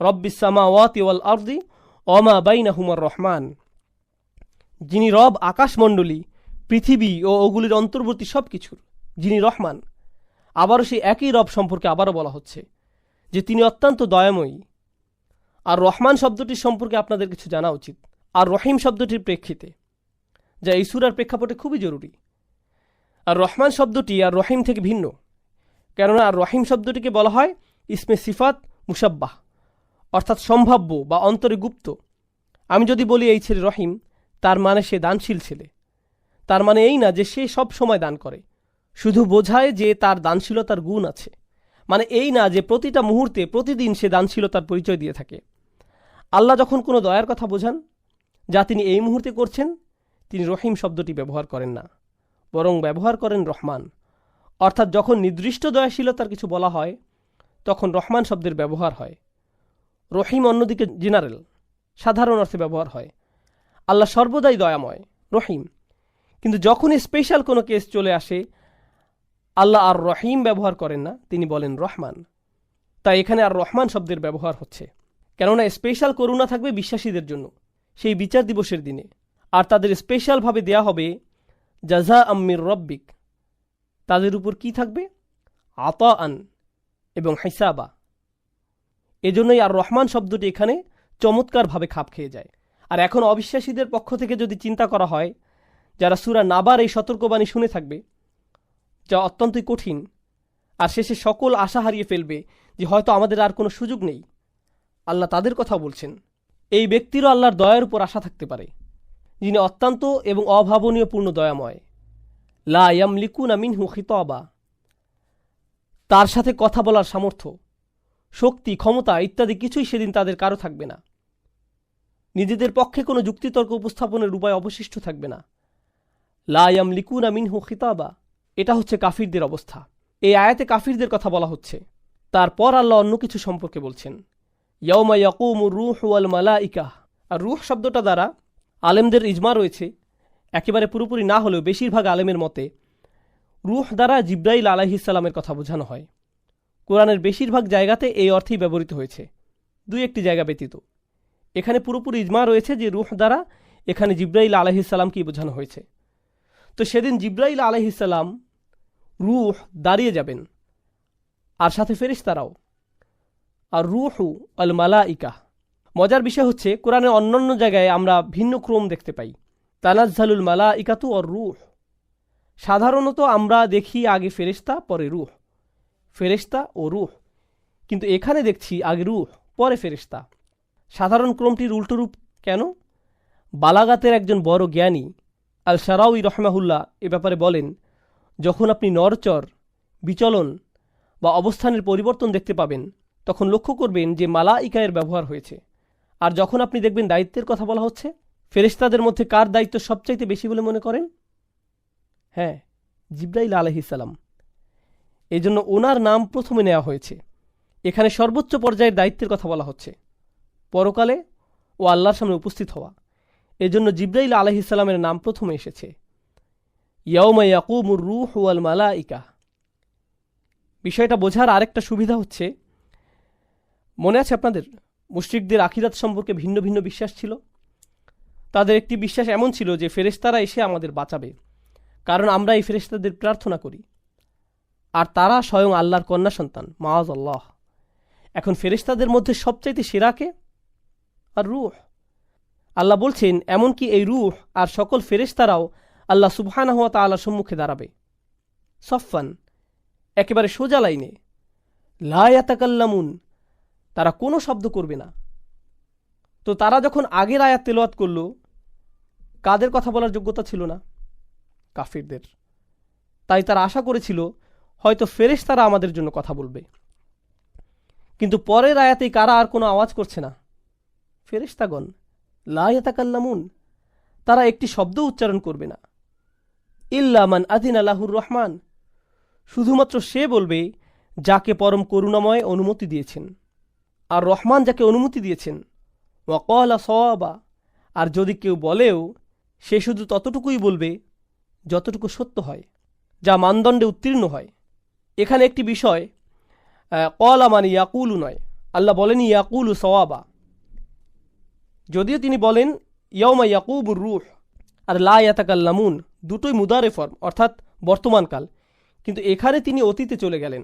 রব্বিসামা ওয়াতি ওয়াল আরদি অমা বাইনা হুমার রহমান। যিনি রব, আকাশমণ্ডলী, পৃথিবী ও ওগুলির অন্তর্বর্তী সব কিছুর যিনি রহমান। আবারও সেই একই রব সম্পর্কে আবারও বলা হচ্ছে, যে তিনি অত্যন্ত দয়াময়ী। আর রহমান শব্দটির সম্পর্কে আপনাদের কিছু জানা উচিত। আর রহিম শব্দটির প্রেক্ষিতে, যা এই সুরার প্রেক্ষাপটে খুবই জরুরি। আর রহমান শব্দটি আর রহিম থেকে ভিন্ন, কেননা আর রহিম শব্দটিকে বলা হয় ইসমে সিফাত মুসাব্বাহ অর্থাৎ সম্ভাব্য বা অন্তরে গুপ্ত। আমি যদি বলি এই ছেলে রহিম, তার মানে সে দানশীল ছেলে। তার মানে এই না যে সে সব সময় দান করে। শুধু বোঝায় যে তার দানশীলতার গুণ আছে। মানে এই না যে প্রতিটা মুহূর্তে, প্রতিদিন সে দানশীলতার পরিচয় দিয়ে থাকে। আল্লাহ যখন কোনো দয়ার কথা বোঝান, যা তিনি এই মুহূর্তে করছেন, তিনি রহিম শব্দটি ব্যবহার করেন না। বরং ব্যবহার করেন রহমান। অর্থাৎ যখন নির্দিষ্ট দয়াশীলতার কিছু বলা হয়, তখন রহমান শব্দের ব্যবহার হয়। রহিম অন্যদিকে জেনারেল। সাধারণ অর্থে ব্যবহার হয়। আল্লাহ সর্বদাই দয়াময়, রহিম। কিন্তু যখন স্পেশাল কোনো কেস চলে আসে, আল্লাহ আর রহিম ব্যবহার করেন না, তিনি বলেন রহমান। তাই এখানে আর রহমান শব্দের ব্যবহার হচ্ছে। কেননা স্পেশাল করুণা থাকবে বিশ্বাসীদের জন্য, সেই বিচার দিবসের দিনে। আর তাদের স্পেশালভাবে দেয়া হবে জাজা আম্মির রব্বিক। তাদের উপর কি থাকবে? আতা আন এবং হিসাবা। এজন্যই আর রহমান শব্দটি এখানে চমৎকারভাবে খাপ খেয়ে যায়। আর এখন অবিশ্বাসীদের পক্ষ থেকে যদি চিন্তা করা হয়, যারা সুরা নাবার এই সতর্কবাণী শুনে থাকবে, যা অত্যন্তই কঠিন, আর শেষে সকল আশা হারিয়ে ফেলবে যে হয়তো আমাদের আর কোনো সুযোগ নেই। আল্লাহ তাদের কথা বলছেন, এই ব্যক্তিরও আল্লাহর দয়ার উপর আশা থাকতে পারে, যিনি অত্যন্ত এবং অভাবনীয় পূর্ণ দয়াময়। লা ইয়ামলিকুনা মিনহু খিতবা। তার সাথে কথা বলার সামর্থ্য শক্তি, ক্ষমতা ইত্যাদি কিছুই সেদিন তাদের কারও থাকবে না। নিজেদের পক্ষে কোনো যুক্তিতর্ক উপস্থাপনের উপায় অবশিষ্ট থাকবে না। লা ইয়ামলিকুনা মিনহু খিতাবা। এটা হচ্ছে কাফিরদের অবস্থা। এই আয়াতে কাফিরদের কথা বলা হচ্ছে। তারপর আল্লাহ অন্য কিছু সম্পর্কে বলছেন। ইয়ৌমা ইয়াকুমুর রুহ ওয়াল মালা ইকাহ আর রুহ শব্দটা দ্বারা আলেমদের ইজমা রয়েছে। একেবারে পুরোপুরি না হলেও বেশিরভাগ আলেমের মতে রুহ দ্বারা জিব্রাইল আলাহিসাল্লামের কথা বোঝানো হয়। কোরআনের বেশিরভাগ জায়গাতে এই অর্থেই ব্যবহৃত হয়েছে। দুই একটি জায়গা ব্যতীত। এখানে পুরোপুরি ইজমা রয়েছে যে রুহ দ্বারা এখানে জিব্রাইল আলাহিসাল্লামকেই বোঝানো হয়েছে। তো সেদিন জিব্রাইল আলাহিসাল্লাম রুহ দাঁড়িয়ে যাবেন, আর সাথে ফেরিস্তারাও আর রুহু আল মালা মালাইকা। মজার বিষয় হচ্ছে, কোরআনের অন্যান্য জায়গায় আমরা ভিন্ন ক্রম দেখতে পাই। তানাজ্জালুল মালা ইকাতু আর রুহ। সাধারণত আমরা দেখি আগে ফেরেস্তা পরে রুহ। ফেরেস্তা ও রুহ। কিন্তু এখানে দেখছি আগে রুহ, পরে ফেরেস্তা সাধারণ ক্রমটির উল্টো রূপ কেন? বালাগাতের একজন বড় জ্ঞানী আল সারাউই রহমাহুল্লাহ এ ব্যাপারে বলেন, যখন আপনি নরচর, বিচলন বা অবস্থানের পরিবর্তন দেখতে পাবেন, তখন লক্ষ্য করবেন যে মালা ইকায়ের ব্যবহার হয়েছে। আর যখন আপনি দেখবেন দায়িত্বের কথা বলা হচ্ছে, ফেরেশতাদের মধ্যে কার দায়িত্ব সবচাইতে বেশি বলে মনে করেন? হ্যাঁ জিব্রাইল আলহিসাল্লাম এই জন্য ওনার নাম প্রথমে নেওয়া হয়েছে। এখানে সর্বোচ্চ পর্যায়ের দায়িত্বের কথা বলা হচ্ছে। পরকালে ও আল্লাহর সামনে উপস্থিত হওয়া। এজন্য জিব্রাইল আলহিসাল্লামের নাম প্রথমে এসেছে। ইয়ৌমা ইয়াকুমুর রুহ ওয়াল মালাইকা। বিষয়টা বোঝার আরেকটা সুবিধা হচ্ছে, মনে আছে আপনাদের? মুশ্রিকদের আখিরাত সম্পর্কে ভিন্ন ভিন্ন বিশ্বাস ছিল। তাদের একটি বিশ্বাস এমন ছিল যে ফেরেশতারা এসে আমাদের বাঁচাবে। কারণ আমরা এই ফেরেশতাদের প্রার্থনা করি। আর তারা স্বয়ং আল্লাহর কন্যা সন্তান, মাওয়াজ আল্লাহ। এখন ফেরেশতাদের মধ্যে সবচাইতে সেরাকে আর রুহ। আল্লাহ বলছেন, এমনকি এই রুহ আর সকল ফেরেশতারাও আল্লাহ সুবহানাহ তাআলার সম্মুখে দাঁড়াবে। সফান একেবারে সোজা লাইনে। লায়াতাকাল্লামুন তারা কোনো শব্দ করবে না। তো তারা যখন আগের আয়াত তেলোয়াত করল, কাদের কথা বলার যোগ্যতা ছিল না? কাফিরদের। তাই তারা আশা করেছিল হয়তো ফেরেশ তারা আমাদের জন্য কথা বলবে। কিন্তু পরের আয়াতেই কারা আর কোনো আওয়াজ করছে না? ফেরেশতাগণ লায়াতাকাল্লামুন তারা একটি শব্দ উচ্চারণ করবে না। ইল্লামান আদিন আল্লাহুর রহমান, শুধুমাত্র সে বলবে যাকে পরম করুণাময় অনুমতি দিয়েছেন। আর রহমান যাকে অনুমতি দিয়েছেন, ওয়াকলা সওয়াবা, আর যদি কেউ বলেও, সে শুধু ততটুকুই বলবে যতটুকু সত্য হয়, যা মানদণ্ডে উত্তীর্ণ হয়। এখানে একটি বিষয় কলা মানে ইয়াকুলু নয়। আল্লাহ বলেন, ইয়াকুল সওয়াবা। যদিও তিনি বলেন ইয়মা ইয়াকুবুর রুহ আর লা ইয়াতাকাল্লামুন, দুটোই মুদারে ফর্ম, অর্থাৎ বর্তমানকাল কিন্তু এখানে তিনি অতীতে চলে গেলেন।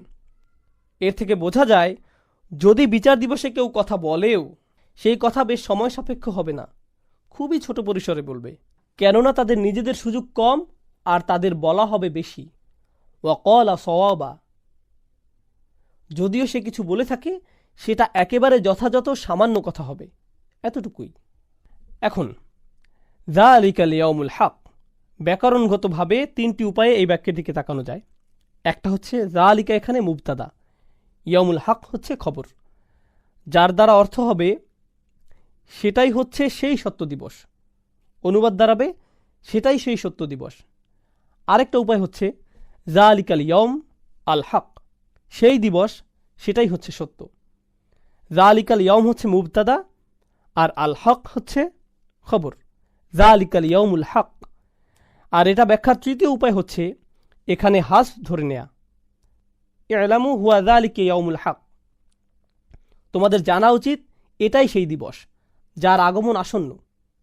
এর থেকে বোঝা যায়, যদি বিচার দিবসে কেউ কথা বলেও, সেই কথা বেশ সময় সাপেক্ষ হবে না। খুবই ছোট পরিসরে বলবে। কেননা তাদের নিজেদের সুযোগ কম আর তাদের বলা হবে বেশি। ওয়াকলা সওয়াবা যদিও সে কিছু বলে থাকে, সেটা একেবারে যথাযথ সামান্য কথা হবে। এতটুকুই। এখন দা আলিকাল ইয়ামুল হক, ব্যাকরণগতভাবে তিনটি উপায়ে এই বাক্যের দিকে তাকানো যায়। একটা হচ্ছে দা আলিকা এখানে মুবতাদা। ইয়ামুল হক হচ্ছে খবর। যার দ্বারা অর্থ হবে, সেটাই হচ্ছে সেই সত্য দিবস। অনুবাদ দাঁড়াবে সেটাই সেই সত্য দিবস। আরেকটা উপায় হচ্ছে জা আলিকাল ইয়ম আল হক। সেই দিবস সেটাই হচ্ছে সত্য। জা আলিকাল ইয়ম হচ্ছে মুবতাদা আর আল হক হচ্ছে খবর। জা আলিকাল ইয়মুল হক। আর এটা ব্যাখ্যার তৃতীয় উপায় হচ্ছে এখানে হাস ধরে নেয়া। এলামু হুয়া জা আলিকে ইয়মুল হক। তোমাদের জানা উচিত এটাই সেই দিবস, যার আগমন আসন্ন।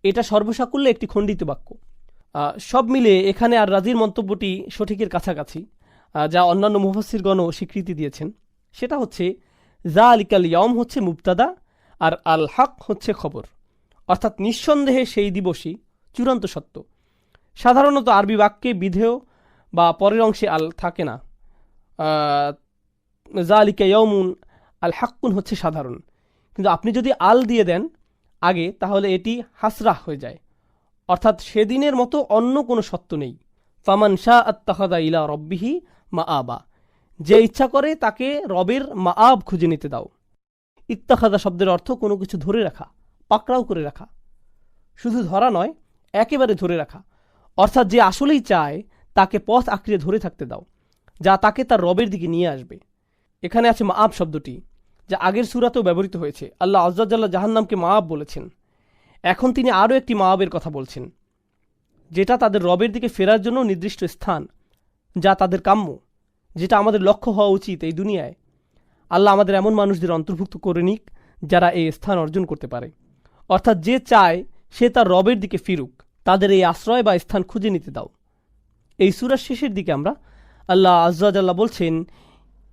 এটা সর্বসাকুল্যে একটি খণ্ডিত বাক্য। সব মিলে এখানে আর রাজির মন্তব্যটি সঠিকের কাছাকাছি। যা অন্যান্য মুফাসিরগণও স্বীকৃতি দিয়েছেন। সেটা হচ্ছে জা আলিকাল ইয়ম হচ্ছে মুবতাদা আর আল হক হচ্ছে খবর। অর্থাৎ নিঃসন্দেহে সেই দিবসই চূড়ান্ত সত্য। সাধারণত আরবি বাক্যে বিধেয় বা পরের অংশে আল থাকে না। জা আলিকা ইয়মুন আল হাক্কুন হচ্ছে সাধারণ। কিন্তু আপনি যদি আল দিয়ে দেন আগে, তাহলে এটি হাসরাহ হয়ে যায়। অর্থাৎ সেদিনের মতো অন্য কোনো সত্য নেই। ফামান শাহ আত্মাহাদা ইলা রব্বিহি মা আবা যে ইচ্ছা করে তাকে রবের মা আব খুঁজে নিতে দাও। ইত্তাখাদা শব্দের অর্থ কোনো কিছু ধরে রাখা, পাকড়াও করে রাখা। শুধু ধরা নয়, একেবারে ধরে রাখা। অর্থাৎ যে আসলেই চায়, তাকে পথ আঁকড়ে ধরে থাকতে দাও, যা তাকে তার রবের দিকে নিয়ে আসবে। এখানে আছে মা আব শব্দটি, যা আগের সুরাতেও ব্যবহৃত হয়েছে। আল্লাহ আজ্জাল্লাহ জাহান্নামকে মা আব বলেছেন। এখন তিনি আরও একটি মা আবের কথা বলছেন, যেটা তাদের রবের দিকে ফেরার জন্য নির্দিষ্ট স্থান। যা তাদের কাম্য, যেটা আমাদের লক্ষ্য হওয়া উচিত এই দুনিয়ায়। আল্লাহ আমাদের এমন মানুষদের অন্তর্ভুক্ত করে নিক, যারা এই স্থান অর্জন করতে পারে। অর্থাৎ যে চায়, সে তার রবের দিকে ফিরুক। তাদের এই আশ্রয় বা স্থান খুঁজে নিতে দাও। এই সুরার শেষের দিকে আমরা আল্লাহ আজ্লাহ বলছেন,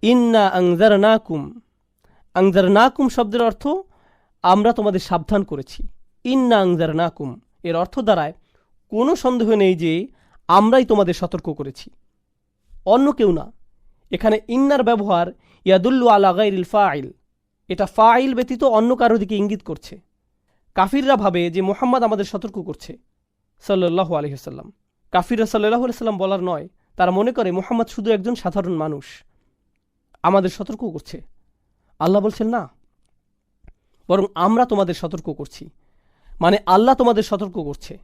ইন্না আংজার নাকুম আংজার নাকুম শব্দের অর্থ, আমরা তোমাদের সাবধান করেছি। ইন্না আংজার নাকুম এর অর্থ দ্বারায় কোনো সন্দেহ নেই যে আমরাই তোমাদের সতর্ক করেছি। অন্য কেউ না। এখানে ইন্নার ব্যবহার ইয়াদুল্লু আলা গাইরিল ফাইল এটা ফাইল ব্যতীত অন্য কারও দিকে ইঙ্গিত করছে। কাফিররা ভাবে যে মোহাম্মদ আমাদের সতর্ক করছে সাল্লাহ আলহিহাল্লাম কাফিররা সাল্লাহ আলাইসাল্লাম বলার নয়, তারা মনে করে মোহাম্মদ শুধু একজন সাধারণ মানুষ। আমাদের সতর্ক করছে। আল্লাহ বলছেন না। বরং আমরা তোমাদের সতর্ক করছি। মানে আল্লাহ তোমাদের সতর্ক করছে।